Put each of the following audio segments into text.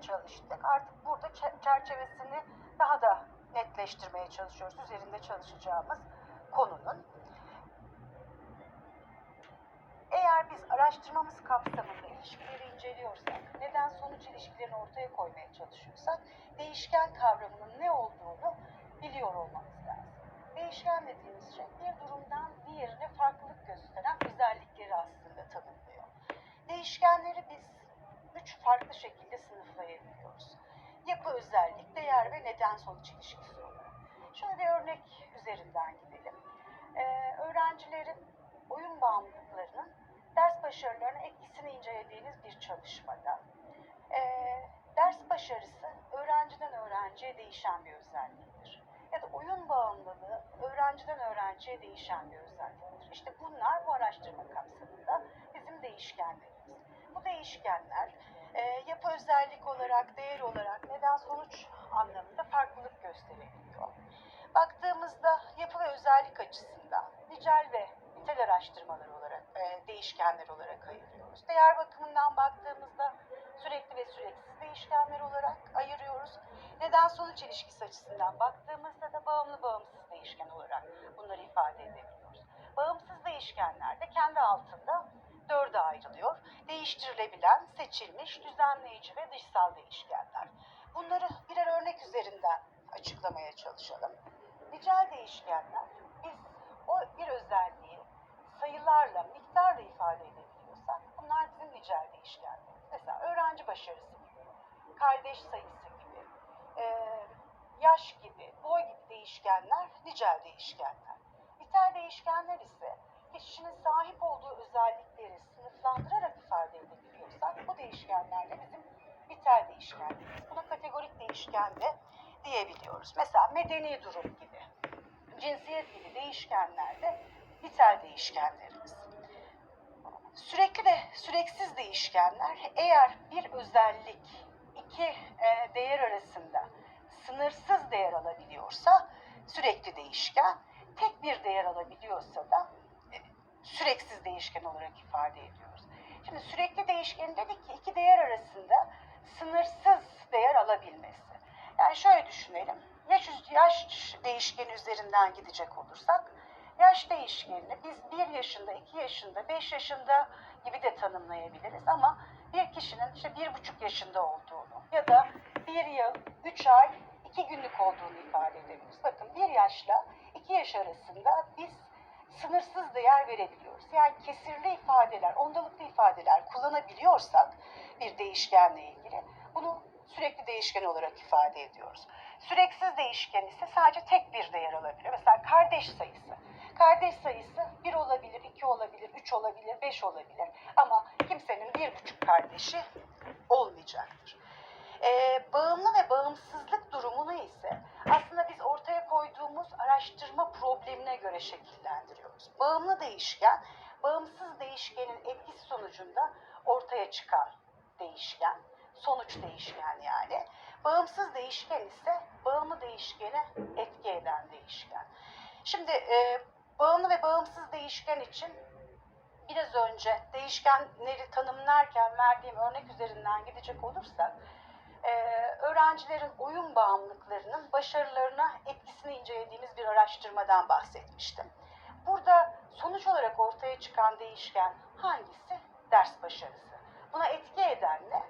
çalıştık. Artık burada çe- çerçevesini daha da netleştirmeye çalışıyoruz. Üzerinde çalışacağımız konunun. Eğer biz araştırmamız kapsamında ilişkileri inceliyorsak, neden sonuç ilişkilerini ortaya koymaya çalışıyorsak, değişken kavramının ne olduğunu biliyor olmamız lazım. Değişken dediğimiz şey bir durumdan diğerine farklılık gösteren özellikleri aslında tanımlıyor. Değişkenleri biz üç farklı şekilde sınıflayabiliyoruz. Yapı özellik, değer ve neden sonuç ilişkisi olarak. Şöyle örnek üzerinden gidelim. Ee, öğrencilerin oyun bağımlılıklarının ders başarılarına etkisini incelediğiniz bir çalışmada ee, ders başarısı öğrenciden öğrenciye değişen bir özelliktir. Ya da oyun bağımlılığı öğrenciden öğrenciye değişen bir özelliktir. İşte bunlar bu araştırma kapsamında bizim değişkenlerimiz. Değişkenler e, yapı özellik olarak, değer olarak, neden sonuç anlamında farklılık gösterebiliyor. Baktığımızda yapı ve özellik açısından nicel ve nitel araştırmalar olarak, e, değişkenler olarak ayırıyoruz. Değer bakımından baktığımızda sürekli ve süreksiz değişkenler olarak ayırıyoruz. Neden sonuç ilişkisi açısından baktığımızda da bağımlı bağımsız değişken olarak bunları ifade edebiliyoruz. Bağımsız değişkenler de kendi altında dörde ayrılıyor. Değiştirilebilen, seçilmiş, düzenleyici ve dışsal değişkenler. Bunları birer örnek üzerinden açıklamaya çalışalım. Nicel değişkenler, biz o bir özelliği sayılarla, miktarla ifade edebiliyorsak bunlar bizim nicel değişkenlerimiz. Mesela öğrenci başarısı gibi, kardeş sayısı gibi, eee, yaş gibi, boy gibi değişkenler nicel değişkenler. Nitel değişkenler ise kişinin sahip olduğu özellikleri sınıflandırarak ifade edebiliyorsak bu değişkenlerle bizim nitel değişkenlerimiz. Buna kategorik değişken de diyebiliyoruz. Mesela medeni durum gibi, cinsiyet gibi değişkenler de nitel değişkenlerimiz. Sürekli ve süreksiz değişkenler eğer bir özellik iki e, değer arasında sınırsız değer alabiliyorsa sürekli değişken, tek bir değer alabiliyorsa da süreksiz değişken olarak ifade ediyoruz. Şimdi sürekli değişken dedik ki iki değer arasında sınırsız değer alabilmesi. Yani şöyle düşünelim. Yaş, yaş değişkeni üzerinden gidecek olursak yaş değişkenini biz 1 yaşında, 2 yaşında, 5 yaşında gibi de tanımlayabiliriz ama bir kişinin işte bir buçuk yaşında olduğunu ya da bir yıl, üç ay, iki günlük olduğunu ifade edebiliriz. Bakın bir yaşla iki yaş arasında biz sınırsız değer verebiliyoruz. Yani kesirli ifadeler, ondalıklı ifadeler kullanabiliyorsak bir değişkenle ilgili bunu sürekli değişken olarak ifade ediyoruz. Süreksiz değişken ise sadece tek bir değer alabilir. Mesela kardeş sayısı. Kardeş sayısı bir olabilir, iki olabilir, üç olabilir, beş olabilir. Ama kimsenin bir buçuk kardeşi olmayacaktır. Ee, bağımlı ve bağımsızlık durumunu ise aslında biz ortaya koyduğumuz araştırma problemine göre şekillendiriyoruz. Bağımlı değişken, bağımsız değişkenin etkisi sonucunda ortaya çıkan değişken, sonuç değişken yani. Bağımsız değişken ise bağımlı değişkene etki eden değişken. Şimdi e, bağımlı ve bağımsız değişken için biraz önce değişkenleri tanımlarken verdiğim örnek üzerinden gidecek olursak, e, öğrencilerin oyun bağımlılıklarının başarılarına etkisini incelediğimiz bir araştırmadan bahsetmiştim. Burada sonuç olarak ortaya çıkan değişken hangisi? Ders başarısı. Buna etki eden ne?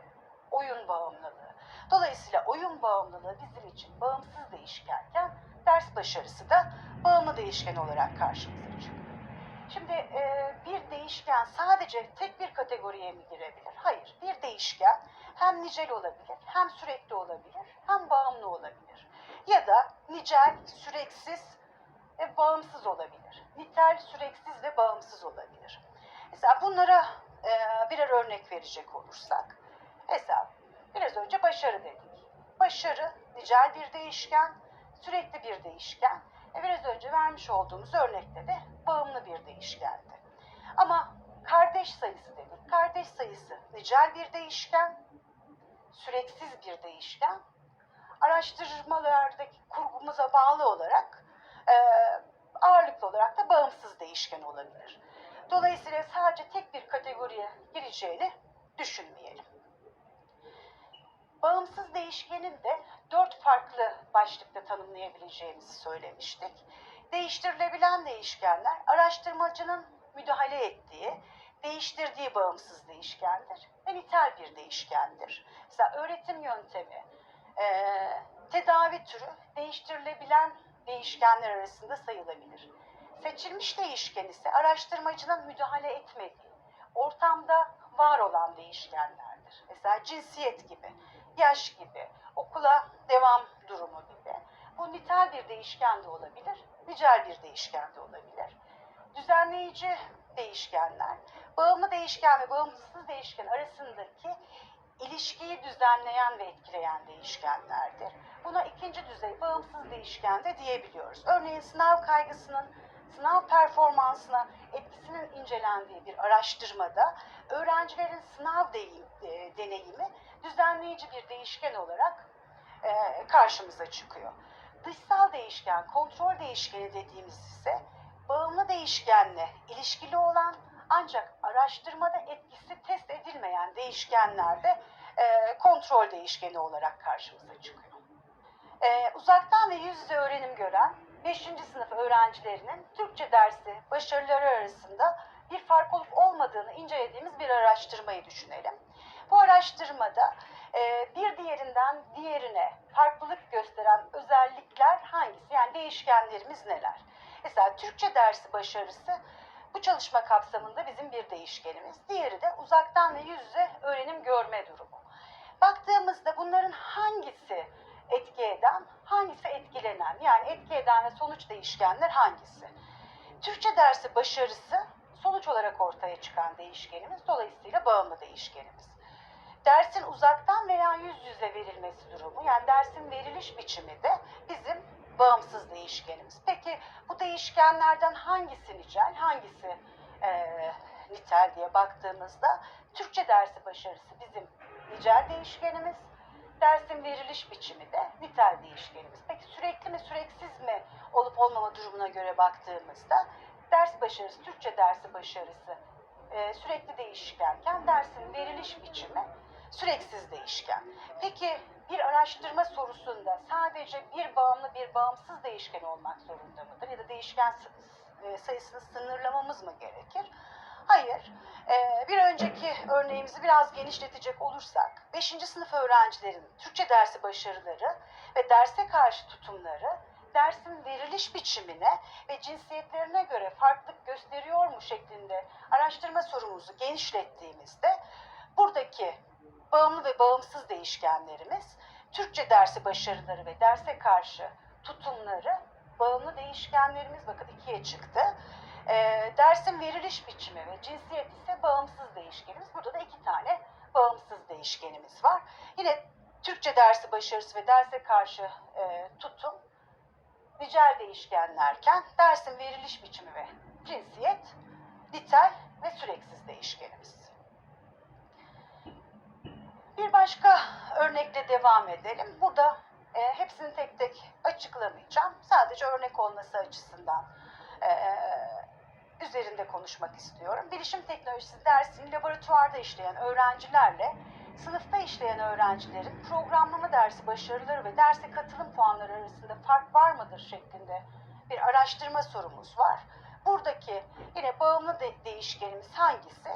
Oyun bağımlılığı. Dolayısıyla oyun bağımlılığı bizim için bağımsız değişkenken ders başarısı da bağımlı değişken olarak karşımıza çıkıyor. Şimdi e, bir değişken sadece tek bir kategoriye mi girebilir? Hayır. Bir değişken hem nicel olabilir, hem sürekli olabilir, hem bağımlı olabilir. Ya da nicel, süreksiz ve bağımsız olabilir. Nitel, süreksiz ve bağımsız olabilir. Mesela bunlara e, birer örnek verecek olursak. Mesela biraz önce başarı dedik. Başarı nicel bir değişken, sürekli bir değişken. E, biraz önce vermiş olduğumuz örnekte de bağımlı bir değişkendi. Ama kardeş sayısı dedik. Kardeş sayısı nicel bir değişken, süreksiz bir değişken. Araştırmalardaki kurgumuza bağlı olarak e, ağırlıklı olarak da bağımsız değişken olabilir. Dolayısıyla sadece tek bir kategoriye gireceğini düşünmeyelim. Bağımsız değişkenin de dört farklı başlıkta tanımlayabileceğimizi söylemiştik. Değiştirilebilen değişkenler araştırmacının müdahale ettiği, değiştirdiği bağımsız değişkendir ve nitel bir değişkendir. Mesela öğretim yöntemi, eee, tedavi türü değiştirilebilen değişkenler arasında sayılabilir. Seçilmiş değişken ise araştırmacının müdahale etmediği, ortamda var olan değişkenlerdir. Mesela cinsiyet gibi, yaş gibi, okula devam durumu gibi. Bu nitel bir değişken de olabilir, nicel bir değişken de olabilir. Düzenleyici değişkenler, bağımlı değişken ve bağımsız değişken arasındaki ilişkiyi düzenleyen ve etkileyen değişkenlerdir. Buna ikinci düzey bağımsız değişken de diyebiliyoruz. Örneğin sınav kaygısının sınav performansına etkisinin incelendiği bir araştırmada öğrencilerin sınav deyim, e, deneyimi düzenleyici bir değişken olarak e, karşımıza çıkıyor. Dışsal değişken, kontrol değişkeni dediğimiz ise bağımlı değişkenle ilişkili olan ancak araştırmada etkisi test edilmeyen değişkenlerde e, kontrol değişkeni olarak karşımıza çıkıyor. E, uzaktan ve yüz yüze öğrenim gören 5. sınıf öğrencilerinin Türkçe dersi başarıları arasında bir fark olup olmadığını incelediğimiz bir araştırmayı düşünelim. Bu araştırmada e, bir diğerinden diğerine farklılık gösteren özellikler hangisi? Yani değişkenlerimiz neler? Mesela Türkçe dersi başarısı bu çalışma kapsamında bizim bir değişkenimiz. Diğeri de uzaktan ve yüz yüze öğrenim görme durumu. Baktığımızda bunların hangisi etki eden, hangisi etkilenen? Yani etki eden ve sonuç değişkenler hangisi? Türkçe dersi başarısı sonuç olarak ortaya çıkan değişkenimiz. Dolayısıyla bağımlı değişkenimiz. Dersin uzaktan veya yüz yüze verilmesi durumu, yani dersin veriliş biçimi de bizim bağımsız değişkenimiz. Peki bu değişkenlerden hangisi nicel, hangisi eee, nitel diye baktığımızda Türkçe dersi başarısı bizim nicel değişkenimiz, dersin veriliş biçimi de nitel değişkenimiz. Peki sürekli mi süreksiz mi olup olmama durumuna göre baktığımızda ders başarısı, Türkçe dersi başarısı eee, sürekli değişkenken dersin veriliş biçimi süreksiz değişken. Peki bir araştırma sorusunda sadece bir bağımlı bir bağımsız değişken olmak zorunda mıdır? Ya da değişken e, sayısını sınırlamamız mı gerekir? Hayır. Ee, bir önceki örneğimizi biraz genişletecek olursak, 5. sınıf öğrencilerin Türkçe dersi başarıları ve derse karşı tutumları, dersin veriliş biçimine ve cinsiyetlerine göre farklılık gösteriyor mu şeklinde araştırma sorumuzu genişlettiğimizde, buradaki bağımlı ve bağımsız değişkenlerimiz, Türkçe dersi başarıları ve derse karşı tutumları, bağımlı değişkenlerimiz bakın ikiye çıktı. Ee, dersin veriliş biçimi ve cinsiyet ise bağımsız değişkenimiz. Burada da iki tane bağımsız değişkenimiz var. Yine Türkçe dersi başarısı ve derse karşı e, tutum nicel değişkenlerken dersin veriliş biçimi ve cinsiyet nitel ve süreksiz değişkenimiz. Bir başka örnekle devam edelim. Burada e, hepsini tek tek açıklamayacağım. Sadece örnek olması açısından e, üzerinde konuşmak istiyorum. Bilişim teknolojisi dersini laboratuvarda işleyen öğrencilerle sınıfta işleyen öğrencilerin programlama dersi başarıları ve derse katılım puanları arasında fark var mıdır şeklinde bir araştırma sorumuz var. Buradaki yine bağımlı de- değişkenimiz hangisi?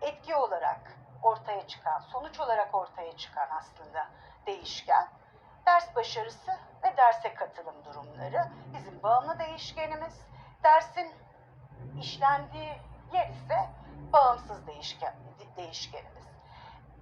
Etki olarak ortaya çıkan, sonuç olarak ortaya çıkan aslında değişken. Ders başarısı ve derse katılım durumları bizim bağımlı değişkenimiz. Dersin işlendiği yer ise bağımsız değişken, değişkenimiz.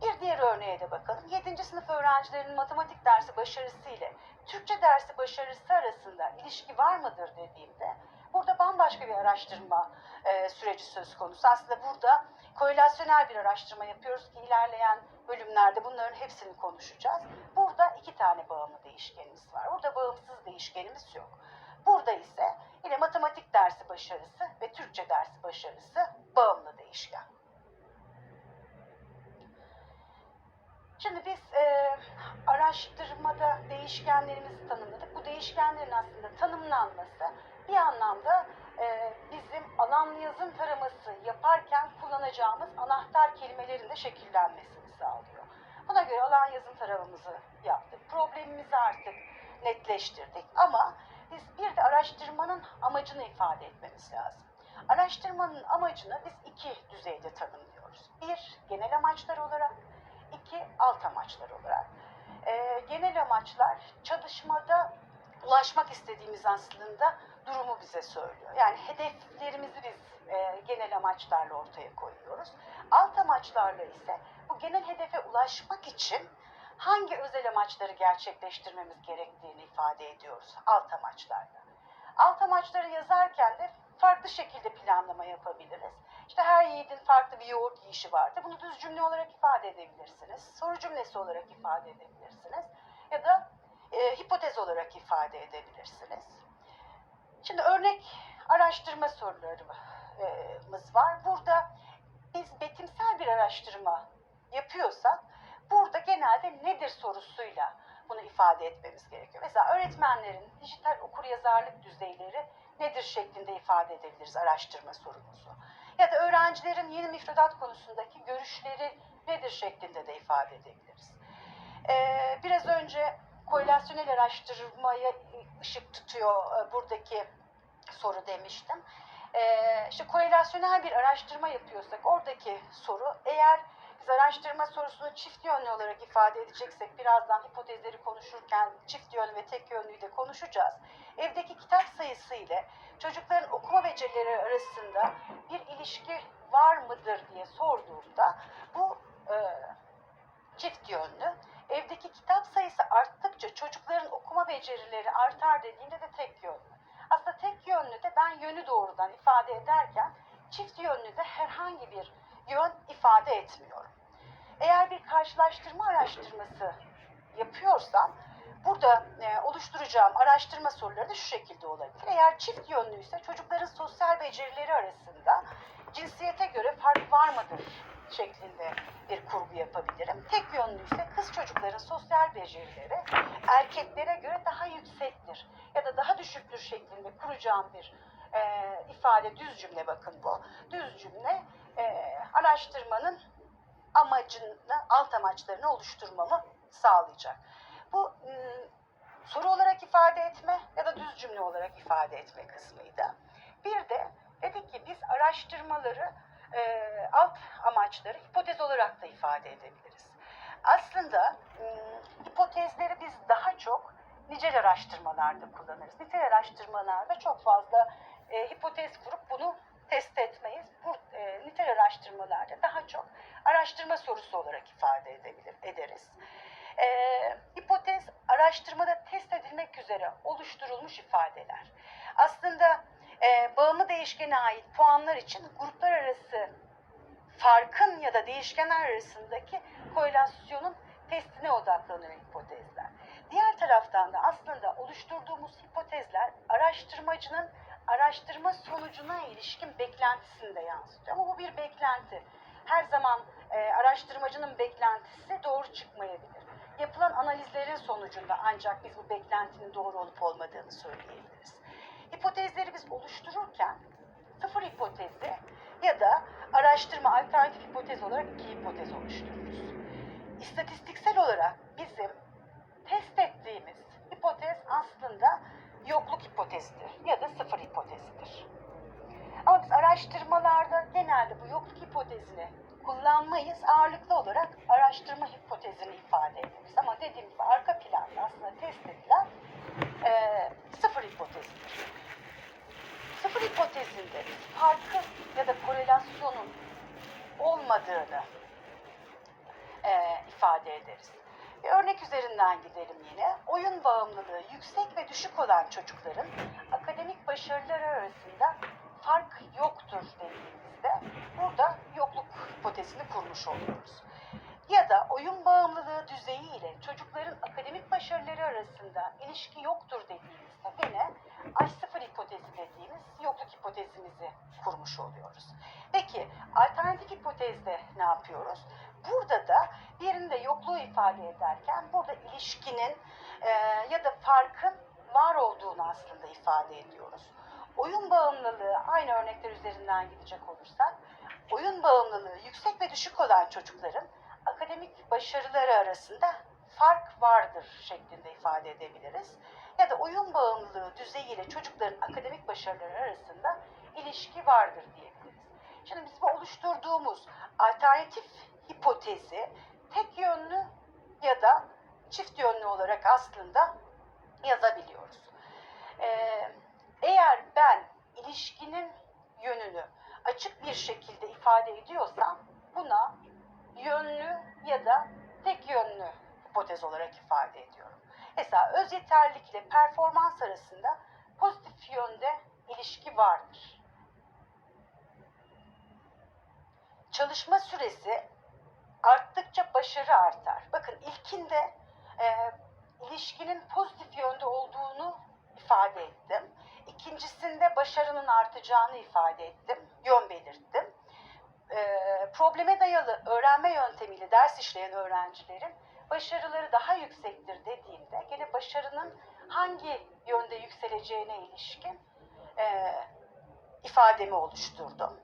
Bir diğer örneğe de bakalım. 7. sınıf öğrencilerinin matematik dersi başarısı ile Türkçe dersi başarısı arasında ilişki var mıdır dediğimde burada bambaşka bir araştırma e, süreci söz konusu. Aslında burada korelasyonel bir araştırma yapıyoruz ki ilerleyen bölümlerde bunların hepsini konuşacağız. Burada iki tane bağımlı değişkenimiz var. Burada bağımsız değişkenimiz yok. Burada ise yine matematik dersi başarısı ve Türkçe dersi başarısı bağımlı değişken. Şimdi biz e, araştırmada değişkenlerimizi tanımladık. Bu değişkenlerin aslında tanımlanması bir anlamda e, bizim alanlı yazım taraması yaparken kullanacağımız anahtar kelimelerin de şekillenmesini sağlıyor. Buna göre alan yazım taramamızı yaptık. Problemimizi artık netleştirdik. Ama biz bir de araştırmanın amacını ifade etmemiz lazım. Araştırmanın amacını biz iki düzeyde tanımlıyoruz. Bir, genel amaçlar olarak. iki alt amaçlar olarak. Ee, genel amaçlar çalışmada ulaşmak istediğimiz aslında durumu bize söylüyor. Yani hedeflerimizi biz e, genel amaçlarla ortaya koyuyoruz. Alt amaçlarla ise bu genel hedefe ulaşmak için hangi özel amaçları gerçekleştirmemiz gerektiğini ifade ediyoruz alt amaçlarda. Alt amaçları yazarken de farklı şekilde planlama yapabiliriz. İşte her yiğidin farklı bir yoğurt yiyişi vardır. Bunu düz cümle olarak ifade edebilirsiniz. Soru cümlesi olarak ifade edebilirsiniz. Ya da e, hipotez olarak ifade edebilirsiniz. Şimdi örnek araştırma sorularımız var. Burada biz betimsel bir araştırma yapıyorsak burada genelde nedir sorusuyla bunu ifade etmemiz gerekiyor. Mesela öğretmenlerin dijital okuryazarlık düzeyleri nedir şeklinde ifade edebiliriz araştırma sorumuzu. Ya da öğrencilerin yeni müfredat konusundaki görüşleri nedir şeklinde de ifade edebiliriz. Ee, biraz önce korelasyonel araştırmaya ışık tutuyor e, buradaki soru demiştim. Ee, işte korelasyonel bir araştırma yapıyorsak oradaki soru eğer biz araştırma sorusunu çift yönlü olarak ifade edeceksek birazdan hipotezleri konuşurken çift yönlü ve tek yönlüyü de konuşacağız. Evdeki kitap sayısı ile çocukların okuma becerileri arasında bir ilişki var mıdır diye sorduğumda bu e, çift yönlü. Evdeki kitap sayısı arttıkça çocukların okuma becerileri artar dediğinde de tek yönlü. Aslında tek yönlü de ben yönü doğrudan ifade ederken çift yönlü de herhangi bir yön ifade etmiyorum. Eğer bir karşılaştırma araştırması yapıyorsam burada e, oluşturacağım araştırma soruları da şu şekilde olabilir. Eğer çift yönlüyse çocukların sosyal becerileri arasında cinsiyete göre fark var mıdır şeklinde bir kurgu yapabilirim. Tek yönlüyse kız çocukların sosyal becerileri erkeklere göre daha yüksektir ya da daha düşüktür şeklinde kuracağım bir e, ifade düz cümle bakın bu. Düz cümle e, araştırmanın amacını, alt amaçlarını oluşturmamı sağlayacak. Bu soru olarak ifade etme ya da düz cümle olarak ifade etme kısmıydı. Bir de dedik ki biz araştırmaları e, alt amaçları hipotez olarak da ifade edebiliriz. Aslında ım, hipotezleri biz daha çok nicel araştırmalarda kullanırız. Nitel araştırmalarda çok fazla e, hipotez kurup bunu test etmeyiz. Bu e, nitel araştırmalarda daha çok araştırma sorusu olarak ifade edebilir, ederiz. E, hipotez araştırmada test edilmek üzere oluşturulmuş ifadeler. Aslında e, bağımlı değişkene ait puanlar için gruplar arası farkın ya da değişkenler arasındaki korelasyonun testine odaklanıyor hipotezler. Diğer taraftan da aslında oluşturduğumuz hipotezler araştırmacının araştırma sonucuna ilişkin beklentisini de yansıtıyor. Ama bu bir beklenti. Her zaman e, araştırmacının beklentisi doğru çıkmayabilir. Yapılan analizlerin sonucunda ancak biz bu beklentinin doğru olup olmadığını söyleyebiliriz. Hipotezleri biz oluştururken sıfır hipotezi ya da araştırma alternatif hipotez olarak iki hipotez oluştururuz. İstatistiksel olarak bizim test ettiğimiz hipotez aslında yokluk hipotezidir ya da sıfır hipotezidir. Ama biz araştırmalarda genelde bu yokluk hipotezini kullanmayız. Ağırlıklı olarak araştırma hipotezini ifade ederiz. Ama dediğim gibi arka planda aslında test edilen e, sıfır hipotezidir. Sıfır hipotezinde farkı ya da korelasyonun olmadığını e, ifade ederiz. Bir örnek üzerinden gidelim yine. Oyun bağımlılığı yüksek ve düşük olan çocukların akademik başarıları arasında fark yoktur dediğimizde burada yokluk hipotezini kurmuş oluyoruz. Ya da oyun bağımlılığı düzeyi ile çocukların akademik başarıları arasında ilişki yoktur dediğimizde yine H0 hipotezi dediğimiz yokluk hipotezimizi kurmuş oluyoruz. Peki alternatif hipotezde ne yapıyoruz? Burada da birinde yokluğu ifade ederken burada ilişkinin e, ya da farkın var olduğunu aslında ifade ediyoruz. Oyun bağımlılığı aynı örnekler üzerinden gidecek olursak oyun bağımlılığı yüksek ve düşük olan çocukların akademik başarıları arasında fark vardır şeklinde ifade edebiliriz. Ya da oyun bağımlılığı düzeyiyle çocukların akademik başarıları arasında ilişki vardır diyebiliriz. Şimdi biz bu oluşturduğumuz alternatif hipotezi tek yönlü ya da çift yönlü olarak aslında yazabiliyoruz. Ee, eğer ben ilişkinin yönünü açık bir şekilde ifade ediyorsam buna yönlü ya da tek yönlü hipotez olarak ifade ediyorum. Mesela öz yeterlilik ile performans arasında pozitif yönde ilişki vardır. Çalışma süresi arttıkça başarı artar. Bakın ilkinde e, ilişkinin pozitif yönde olduğunu ifade ettim. İkincisinde başarının artacağını ifade ettim, yön belirttim. E, probleme dayalı öğrenme yöntemiyle ders işleyen öğrencilerin başarıları daha yüksektir dediğimde gene başarının hangi yönde yükseleceğine ilişkin e, ifademi oluşturdum.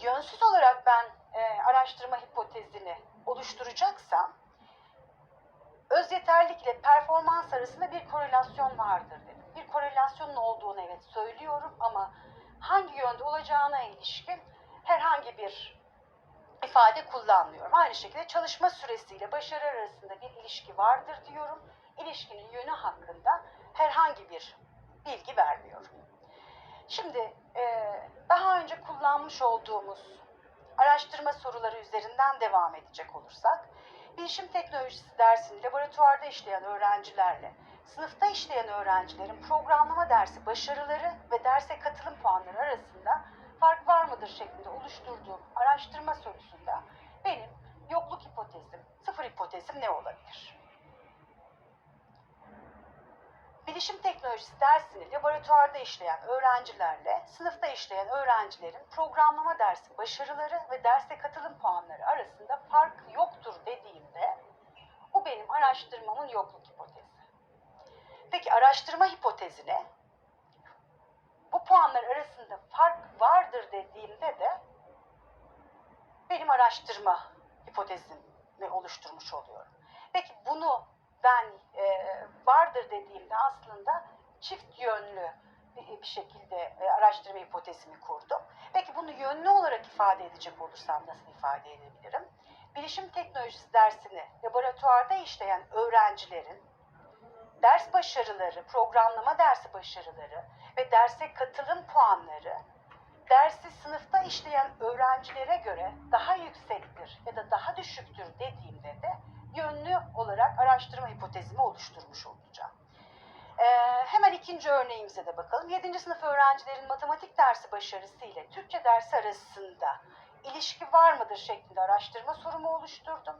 Yönsüz olarak ben e, araştırma hipotezini oluşturacaksam öz yeterlilik ile performans arasında bir korelasyon vardır dedim. Bir korelasyonun olduğunu evet söylüyorum ama hangi yönde olacağına ilişkin herhangi bir ifade kullanmıyorum. Aynı şekilde çalışma süresiyle başarı arasında bir ilişki vardır diyorum. İlişkinin yönü hakkında herhangi bir bilgi vermiyorum. Şimdi daha önce kullanmış olduğumuz araştırma soruları üzerinden devam edecek olursak, bilişim teknolojisi dersini laboratuvarda işleyen öğrencilerle sınıfta işleyen öğrencilerin programlama dersi başarıları ve derse katılım puanları arasında fark var mıdır şeklinde oluşturduğum araştırma sorusunda benim yokluk hipotezim, sıfır hipotezim ne olabilir? Bilişim teknolojisi dersini laboratuvarda işleyen öğrencilerle sınıfta işleyen öğrencilerin programlama dersi başarıları ve derse katılım puanları arasında fark yoktur dediğimde bu benim araştırmamın yokluk hipotezi. Peki araştırma hipotezine bu puanlar arasında fark vardır dediğimde de benim araştırma hipotezimi oluşturmuş oluyorum. Peki bunu ben e, vardır dediğimde aslında çift yönlü bir, şekilde e, araştırma hipotezimi kurdum. Peki bunu yönlü olarak ifade edecek olursam nasıl ifade edebilirim? Bilişim teknolojisi dersini laboratuvarda işleyen öğrencilerin ders başarıları, programlama dersi başarıları ve derse katılım puanları dersi sınıfta işleyen öğrencilere göre daha yüksektir ya da daha düşüktür dediğimde de yönlü olarak araştırma hipotezimi oluşturmuş olacağım. Ee, hemen ikinci örneğimize de bakalım. 7. sınıf öğrencilerin matematik dersi başarısı ile Türkçe dersi arasında ilişki var mıdır şeklinde araştırma sorumu oluşturdum.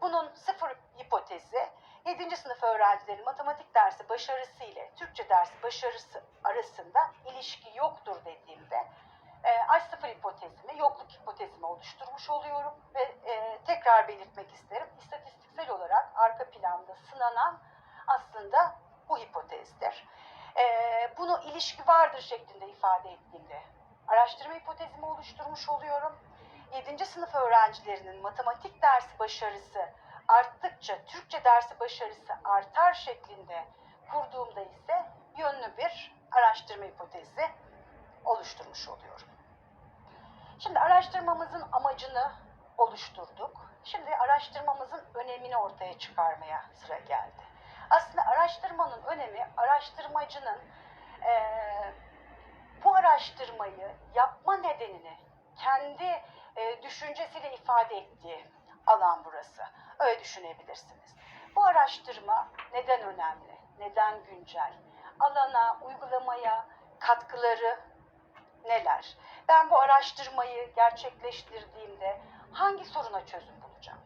Bunun sıfır hipotezi 7. sınıf öğrencilerin matematik dersi başarısı ile Türkçe dersi başarısı arasında ilişki yoktur dediğimde e, H0 hipotezimi, yokluk hipotezimi oluşturmuş oluyorum ve e, tekrar belirtmek isterim. İstatistiksel olarak arka planda sınanan aslında bu hipotezdir. E, bunu ilişki vardır şeklinde ifade ettiğimde araştırma hipotezimi oluşturmuş oluyorum. 7. sınıf öğrencilerinin matematik dersi başarısı arttıkça Türkçe dersi başarısı artar şeklinde kurduğumda ise yönlü bir araştırma hipotezi oluşturmuş oluyorum. Şimdi araştırmamızın amacını oluşturduk. Şimdi araştırmamızın önemini ortaya çıkarmaya sıra geldi. Aslında araştırmanın önemi araştırmacının eee, bu araştırmayı yapma nedenini kendi e, düşüncesiyle ifade ettiği alan burası. Öyle düşünebilirsiniz. Bu araştırma neden önemli? Neden güncel? Alana, uygulamaya katkıları neler? Ben bu araştırmayı gerçekleştirdiğimde hangi soruna çözüm bulacağım?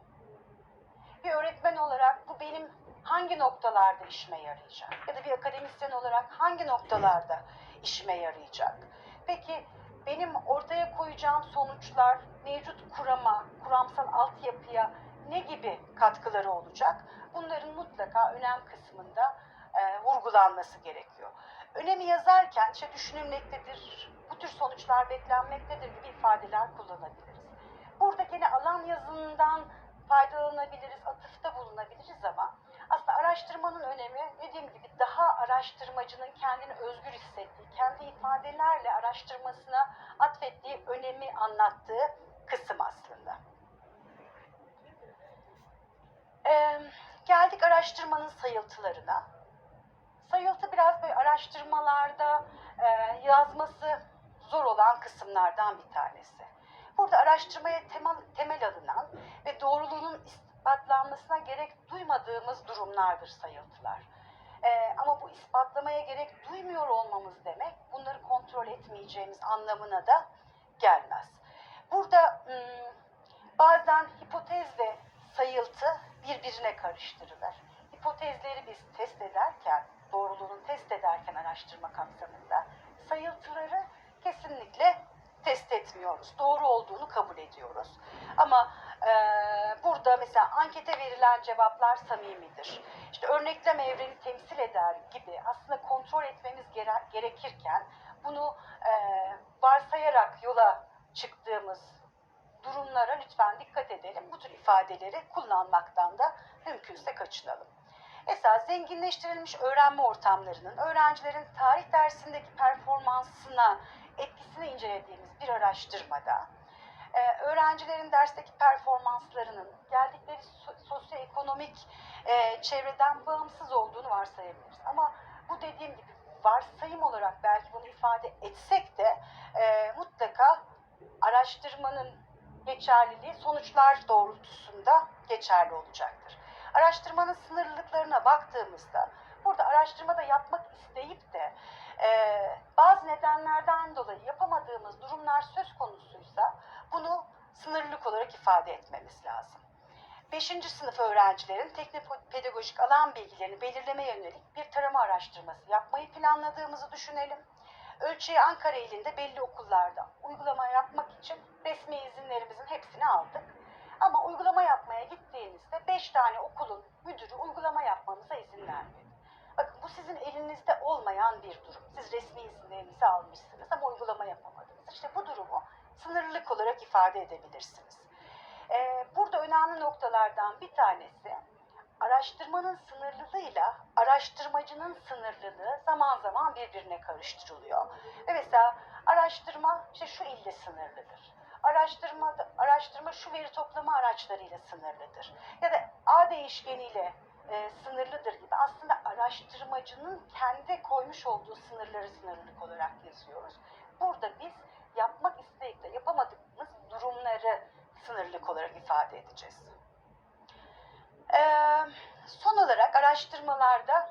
Bir öğretmen olarak bu benim hangi noktalarda işime yarayacak? Ya da bir akademisyen olarak hangi noktalarda işime yarayacak? Peki benim ortaya koyacağım sonuçlar mevcut kurama, kuramsal altyapıya ne gibi katkıları olacak? Bunların mutlaka önem kısmında e, vurgulanması gerekiyor. Önemi yazarken işte düşünülmektedir, bu tür sonuçlar beklenmektedir gibi ifadeler kullanabiliriz. Burada gene alan yazımından faydalanabiliriz, atıfta bulunabiliriz ama aslında araştırmanın önemi dediğim gibi daha araştırmacının kendini özgür hissettiği, kendi ifadelerle araştırmasına atfettiği önemi anlattığı kısım aslında. Ee, geldik araştırmanın sayıltılarına. Sayıltı biraz böyle araştırmalarda e, yazması zor olan kısımlardan bir tanesi. Burada araştırmaya temel, temel alınan ve doğruluğunun ispatlanmasına gerek duymadığımız durumlardır sayıltılar. Ee, ama bu ispatlamaya gerek duymuyor olmamız demek bunları kontrol etmeyeceğimiz anlamına da gelmez. Burada hmm, bazen hipotez ve sayıltı birbirine karıştırılır. Hipotezleri biz test ederken, doğruluğunu test ederken araştırma kapsamında sayıltıları kesinlikle test etmiyoruz. Doğru olduğunu kabul ediyoruz. Ama e, burada mesela ankete verilen cevaplar samimidir. İşte örneklem evreni temsil eder gibi aslında kontrol etmemiz gere- gerekirken bunu e, varsayarak yola çıktığımız durumlara lütfen dikkat edelim. Bu tür ifadeleri kullanmaktan da mümkünse kaçınalım. Mesela zenginleştirilmiş öğrenme ortamlarının öğrencilerin tarih dersindeki performansına etkisini incelediğimiz bir araştırmada e, öğrencilerin dersteki performanslarının geldikleri so- sosyoekonomik e, çevreden bağımsız olduğunu varsayabiliriz. Ama bu dediğim gibi varsayım olarak belki bunu ifade etsek de e, mutlaka araştırmanın geçerliliği sonuçlar doğrultusunda geçerli olacaktır. Araştırmanın sınırlılıklarına baktığımızda burada araştırmada yapmak isteyip de e, bazı nedenlerden dolayı yapamadığımız durumlar söz konusuysa bunu sınırlılık olarak ifade etmemiz lazım. 5. sınıf öğrencilerin teknopedagojik alan bilgilerini belirlemeye yönelik bir tarama araştırması yapmayı planladığımızı düşünelim. Ölçeği Ankara ilinde belli okullarda uygulama yapmak için resmi izinlerimizin hepsini aldık. Ama uygulama yapmaya gittiğinizde 5 tane okulun müdürü uygulama yapmanıza izin vermedi. Bakın bu sizin elinizde olmayan bir durum. Siz resmi izinlerinizi almışsınız ama uygulama yapamadınız. İşte bu durumu sınırlılık olarak ifade edebilirsiniz. Ee, burada önemli noktalardan bir tanesi araştırmanın sınırlılığıyla araştırmacının sınırlılığı zaman zaman birbirine karıştırılıyor. Ve mesela araştırma işte şu ilde sınırlıdır. Araştırma, araştırma şu veri toplama araçlarıyla sınırlıdır. Ya da A değişkeniyle e, sınırlıdır gibi. Aslında araştırmacının kendi koymuş olduğu sınırları sınırlılık olarak yazıyoruz. Burada biz yapmak isteyip de yapamadığımız durumları sınırlılık olarak ifade edeceğiz. Ee, son olarak araştırmalarda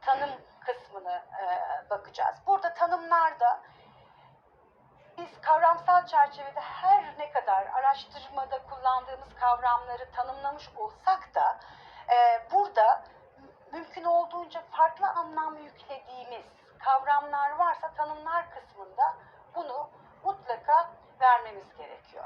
tanım kısmını e, bakacağız. Burada tanımlarda biz kavramsal çerçevede her ne kadar araştırmada kullandığımız kavramları tanımlamış olsak da e, burada mümkün olduğunca farklı anlam yüklediğimiz kavramlar varsa tanımlar kısmında bunu mutlaka vermemiz gerekiyor.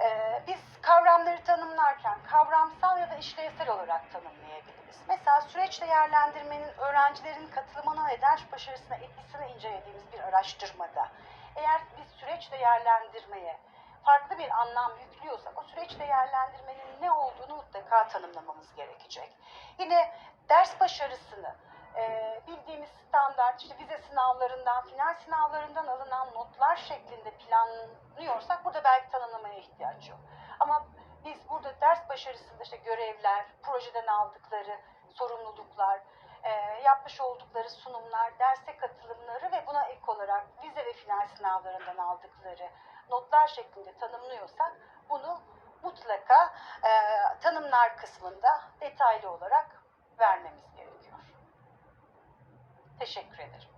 Ee, biz kavramları tanımlarken kavramsal ya da işlevsel olarak tanımlayabiliriz. Mesela süreç değerlendirmenin öğrencilerin katılımına ve ders başarısına etkisini incelediğimiz bir araştırmada eğer biz süreç değerlendirmeye farklı bir anlam yüklüyorsak o süreç değerlendirmenin ne olduğunu mutlaka tanımlamamız gerekecek. Yine ders başarısını e, bildiğimiz standart işte vize sınavlarından, final sınavlarından alınan notlar şeklinde planlıyorsak burada belki tanımlamaya ihtiyaç yok. Ama biz burada ders başarısında işte görevler, projeden aldıkları sorumluluklar, e, yapmış oldukları sunumlar, derse katılımları ve buna ek olarak vize ve final sınavlarından aldıkları notlar şeklinde tanımlıyorsak bunu mutlaka e, tanımlar kısmında detaylı olarak vermemiz gerekiyor. Teşekkür ederim.